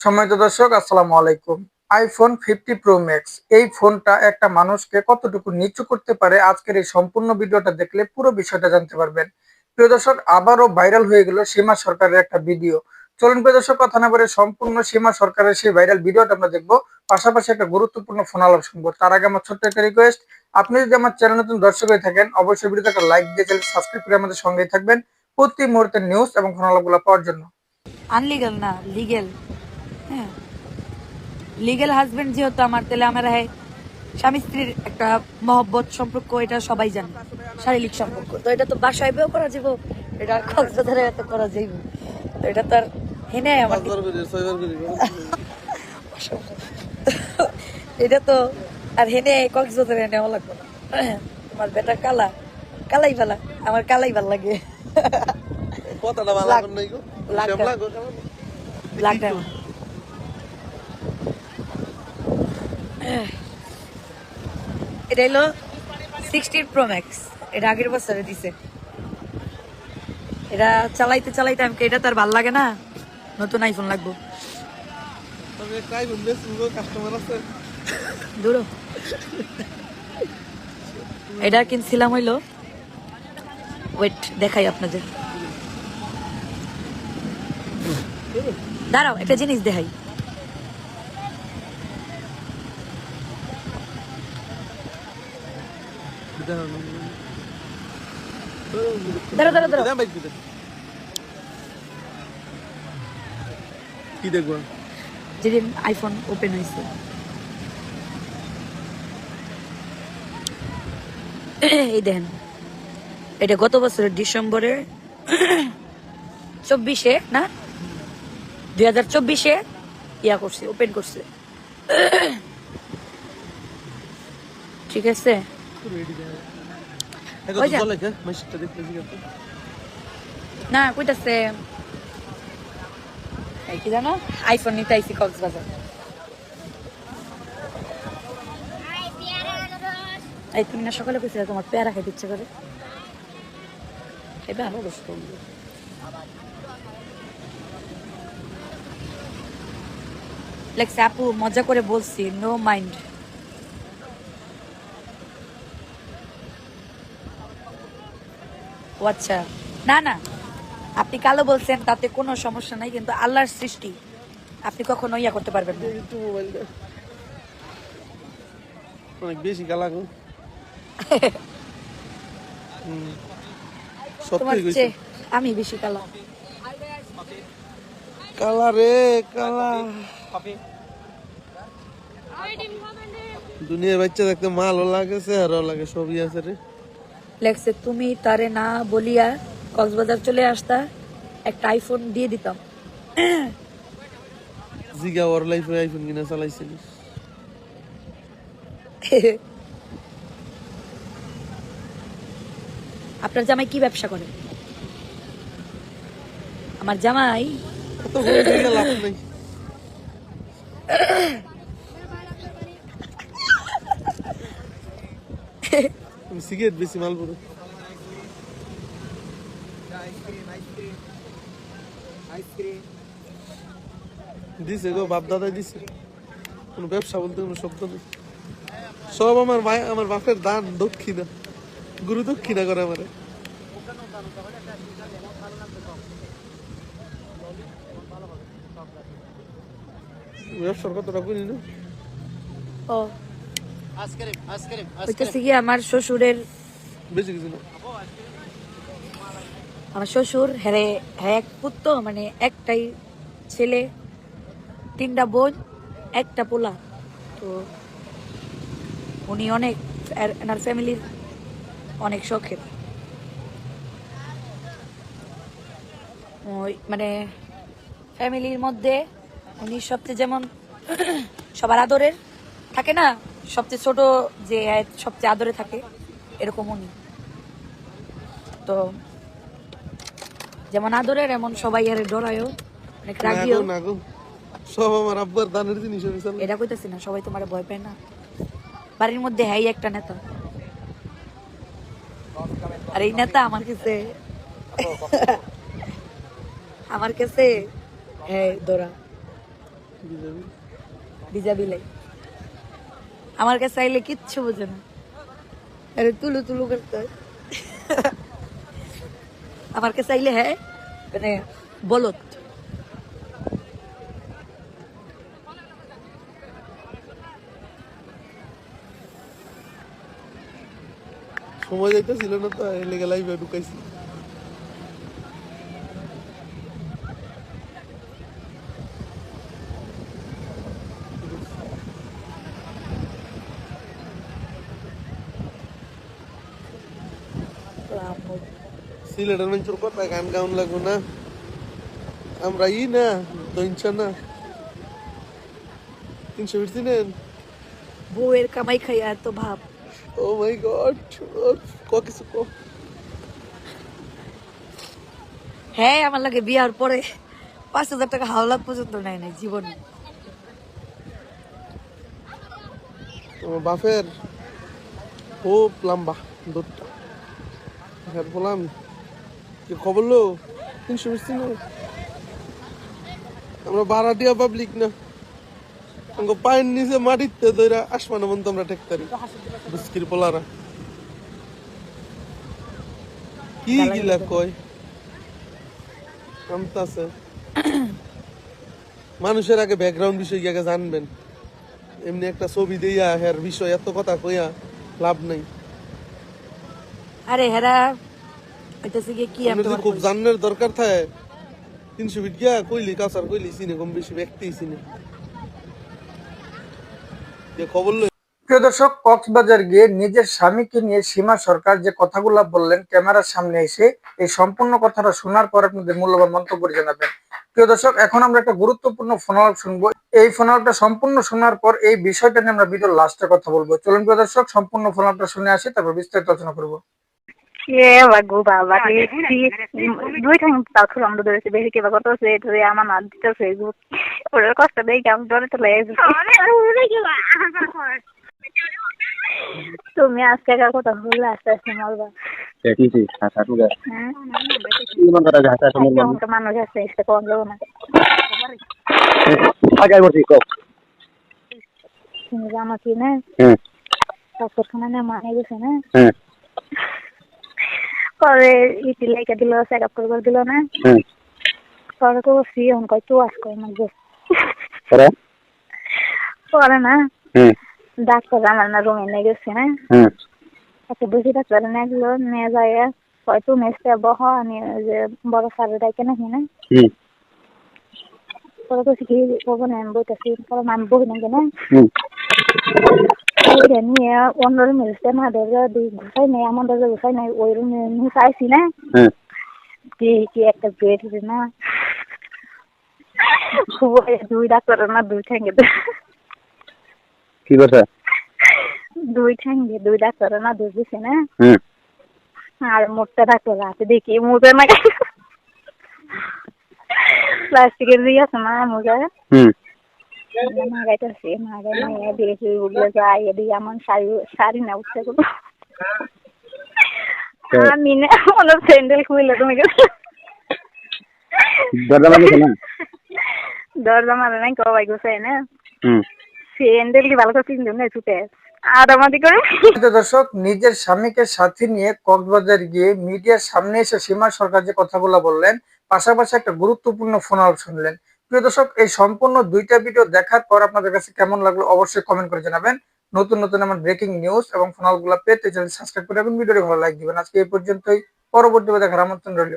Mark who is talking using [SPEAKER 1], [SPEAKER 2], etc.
[SPEAKER 1] সম্মানিত দর্শক, আসসালামু আলাইকুম। আইফোন ফিফটি প্রো ম্যাক্স এই ফোনটা একটা মানুষকে কতটুকু নিচু করতে পারে আজকের এই সম্পূর্ণ ভিডিওটা দেখলে পুরো বিষয়টা জানতে পারবেন। প্রিয় দর্শক, আবারও ভাইরাল হয়ে গেল সীমা সরকারের একটা ভিডিও। চলুন প্রিয় দর্শক, কথা না বলে সম্পূর্ণ সীমা সরকারের সেই ভাইরাল ভিডিওটা আমরা দেখব। পাশাপাশি একটা গুরুত্বপূর্ণ ফোন আলাপ শুনব তার আগে আমার ছোট্ট একটা রিকোয়েস্ট আপনি যদি আমার চ্যানেল নতুন দর্শক হয়ে থাকেন, অবশ্যই ভিডিওতে একটা লাইক দিয়ে চ্যানেল সাবস্ক্রাইব করে আমাদের সঙ্গেই থাকবেন প্রতি মুহূর্তের নিউজ এবং ফোন আলাপগুলো পাওয়ার জন্য।
[SPEAKER 2] আনলিগাল না লিগেল হ্যাঁ। লিগেল হাজবেন্ড যেহেতু আমার তাহলে আমার হ্যাঁ স্বামী স্ত্রীর একটা মহব্বত সম্পর্ক এটা সবাই জানে শারীরিক সম্পর্ক। তো এটা তো বাসায় বেও করা যাব এটা কক্সবাজারে এত করা যাইব। তো এটা তার হেনে আমার এটা তো আর হেনে কক্সবাজারে নেওয়া লাগবে আমার বেটা কালা কালাই ভালা আমার কালাই ভালো লাগে।
[SPEAKER 3] কথাটা ভালো
[SPEAKER 2] লাগ- লাগ-
[SPEAKER 3] শ্যামলা গো কেমন?
[SPEAKER 2] ব্ল্যাক ডায়মন্ড এটা হলো সিক্সটিন প্রো ম্যাক্স এটা আগের বছরে দিছে। এটা চালাইতে চালাইতে আমাকে এটা তার ভালো লাগে না। নতুন আইফোন লাগবো। দূরো এটা কিনছিলাম হইল। ওয়েট দেখাই আপনাদের। দাঁড়াও একটা জিনিস দেখাই।
[SPEAKER 3] কি দেখব?
[SPEAKER 2] যেদিন আইফোন ওপেন হয়েছে। এই দেখেন এটা গত বছরের ডিসেম্বরে চব্বিশে না? দুই হাজার চব্বিশে ইয়া করছে ওপেন করছে। ঠিক আছে? না কইতাছে কি জানো আইফোন নিতে আইসি কক্সবাজার। এই তুমি না সকালে কইছিলে তোমার পেয়ারা খাইতে ইচ্ছে করে? খাইবে আরও বসতো লেখছে আপু মজা করে বলছি নো মাইন্ড ও আচ্ছা। না না। আপনি কালো বলছেন তাতে কোনো সমস্যা নাই কিন্তু আল্লাহর সৃষ্টি আপনি কখনো ইয়া করতে পারবেন না।
[SPEAKER 3] অনেক বেশি কালা
[SPEAKER 2] আমি বেশি কালো।
[SPEAKER 3] কালা রে কালা। দুনিয়ার বাচ্চা দেখতে মালও লাগে চেহারাও লাগে সবই আছে রে।
[SPEAKER 2] লেখছে তুমি তারে না বলিয়া কক্সবাজার চলে আসতা একটা আইফোন দিয়ে দিতাম।
[SPEAKER 3] জিগা ওর লাইফে আইফোন কিনা চালাইছিলিস
[SPEAKER 2] আপনার জামাই কি ব্যবসা করে? আমার জামাই
[SPEAKER 3] কত করে দিয়ে লাভ নাই সিগারেট বেশি, মাল পড়ো দিছে গো বাপ দাদাই দিছে। কোনো ব্যবসা বলতে কোনো শব্দ নেই। সব আমার ভাই, আমার বাপের দান, দক্ষিণা। গুরু দক্ষিণা করে আমারে। ব্যবসার কতটা করি না?
[SPEAKER 2] হইতেছে কি আমার শ্বশুরের আমার শ্বশুর হ্যাঁ হ্যাঁ এক পুত্র মানে একটাই ছেলে তিনটা বোন একটা পোলা তো উনি অনেক এর- এনার ফ্যামিলির অনেক শখের ওই মানে ফ্যামিলির মধ্যে উনি সবচেয়ে যেমন সবার আদরের থাকে না? সবচেয়ে ছোট যে সবচেয়ে আদরে থাকে এরকম উনি। তো যেমন আদরের এমন সবাই আরে ডরায়ও অনেক রাগিও।
[SPEAKER 3] সব আমার আব্বার দানের জিনিস
[SPEAKER 2] এটা কইতাছি না সবাই তোমার ভয় পায় না। বাড়ির মধ্যে হ্যাঁ একটা নেতা। আর এই নেতা আমার কাছে আমার কাছে হ্যাঁ দোরা
[SPEAKER 3] বিজেপি
[SPEAKER 2] ভিজা বিলাই আমার কাছে চাইলে কিচ্ছু বোঝে না। আরে তুলু তুলু করতে আমার কাছে চাইলে হ্যাঁ মানে বলত।
[SPEAKER 3] সময় যাইতেছিল না তো লেগে লাইভে ঢুকাইছি। সিলেটের মানুষের কথা গান গাউন লাগবো না। আমরা ই না দইনছা না। তিনশো ফিরছি নেন
[SPEAKER 2] বউয়ের কামাই খাই এত ভাব।
[SPEAKER 3] ও মাই গড ক কিছু কো।
[SPEAKER 2] হ্যাঁ আমার লাগে বিয়ার পরে পাঁচ হাজার টাকা হাওলাত পর্যন্ত নেয় নাই জীবনে।
[SPEAKER 3] আমার বাপের খুব লম্বা দুধটা। বললাম খবর লো? না আমরা পাবলিক না। আমাকে পায়ের নিচে মাটিতে দইরা আসমানে মন ঠেকতারি বুস্কির পোলারা। কি গিলা কয়? আমতাছে মানুষের আগে ব্যাকগ্রাউন্ড বিষয় আগে জানবেন। এমনি একটা ছবি দিয়া হের বিষয়, এত কথা কইয়া লাভ নাই।
[SPEAKER 2] আরে হেরা কি আমি
[SPEAKER 3] খুব? জানার দরকার থাকে তিনশো ফিট গিয়া কইলি কাছার কইলি চিনে কম বেশি ব্যক্তি চিনে খবর
[SPEAKER 1] প্রিয় দর্শক কক্সবাজার গিয়ে নিজের স্বামীকে নিয়ে সীমা সরকার যে কথাগুলো বললেন ক্যামেরার সামনে এসে এই সম্পূর্ণ কথাটা শোনার পর আপনাদের মূল্যবান মন্তব্য জানাবেন। প্রিয় দর্শক এখন আমরা একটা গুরুত্বপূর্ণ ফোন আলাপ শুনব। এই ফোন আলাপটা সম্পূর্ণ শোনার পর এই বিষয়টা নিয়ে আমরা ভিডিওর লাস্টে কথা বলব। চলুন প্রিয় দর্শক সম্পূর্ণ ফোন আলাপটা শুনে আসি তারপর বিস্তারিত আলোচনা করব।
[SPEAKER 4] এ বাগু বাবা দুই ঠাং তাছুর আমরা ধরেছি বেশি কিবা কত সে ধরে আমার নাচ দিতেছে ওটার কষ্ট দেখে আমি ধরে চলে এসেছি তুমি আজকে কার কথা বললে? আস্তে আস্তে মারবা
[SPEAKER 5] দেখেছি হাসা টুকা
[SPEAKER 4] হ্যাঁ?
[SPEAKER 5] কিমান কথা হাসা সময়
[SPEAKER 4] কেমন মানুষ আছে এসে কম যাব না? তুমি জানো কি না?
[SPEAKER 5] হ্যাঁ।
[SPEAKER 4] ডাক্তারখানা না মানে গেছে না?
[SPEAKER 5] হ্যাঁ।
[SPEAKER 4] পরে ইটি লেখা দিল চেক আপ করে দিল না। পরে তো সি হন কয় তো আস করে মাগবে
[SPEAKER 5] পরে
[SPEAKER 4] পরে না। ডাক্তার আমার না রুমে নিয়ে গেছে না। একটা বেশি ডাক্তার নিয়ে গেলো নিয়ে যায় হয়তো মেসটা বহ আমি যে বড় সারের ডাইকে নাকি না? পরে তো শিখি করব না আমি বইতেছি পরে আমি বই নাকি না? ওইটা নিয়ে অন্য রুমে এসে দুই ঘুষাই নেই আমার দরজা ঘুষাই নেই ওই রুমে নিয়ে চাইছি না? কি কি একটা বেড না? দুই ডাক্তার না দুই ঠ্যাঙ্গে
[SPEAKER 5] কি করছে
[SPEAKER 4] দুই ঠ্যাঙ্গে দুই ডাক্তার না দুই দিছে না? আর মোটটা ডাক্তার রাতে দেখি মুখে না প্লাস্টিকের দিয়ে আছে না মুখে
[SPEAKER 5] হুম
[SPEAKER 4] মাগাইতেছি মাগাই নিয়ে দেখি উঠলে যায় এদিকে শাড়ি শাড়ি না গেলো আমি না আমার স্যান্ডেল তুমি
[SPEAKER 5] দরজা না?
[SPEAKER 4] দরজা মারে নাই কবাই গোছাই না।
[SPEAKER 5] হুম।
[SPEAKER 4] স্যান্ডেল কি ভালো করে নেই ছুটে?
[SPEAKER 1] দর্শক নিজের স্বামীকে সাথে নিয়ে কক্সবাজার গিয়ে মিডিয়ার সামনে এসে সীমা সরকার যে কথাগুলো বললেন পাশাপাশি একটা গুরুত্বপূর্ণ ফোন আলাপ শুনলেন প্রিয় দর্শক, এই সম্পূর্ণ দুইটা ভিডিও দেখার পর আপনাদের কাছে কেমন লাগল অবশ্যই কমেন্ট করে জানাবেন। নতুন নতুন আমার ব্রেকিং নিউজ এবং ফোনালগুলো পেতে চ্যানেল সাবস্ক্রাইব করে রাখুন ভিডিওটি ভালো লাইক দিবেন। আজকে এই পর্যন্তই, পরবর্তী দেখার আমন্ত্রণ রইল।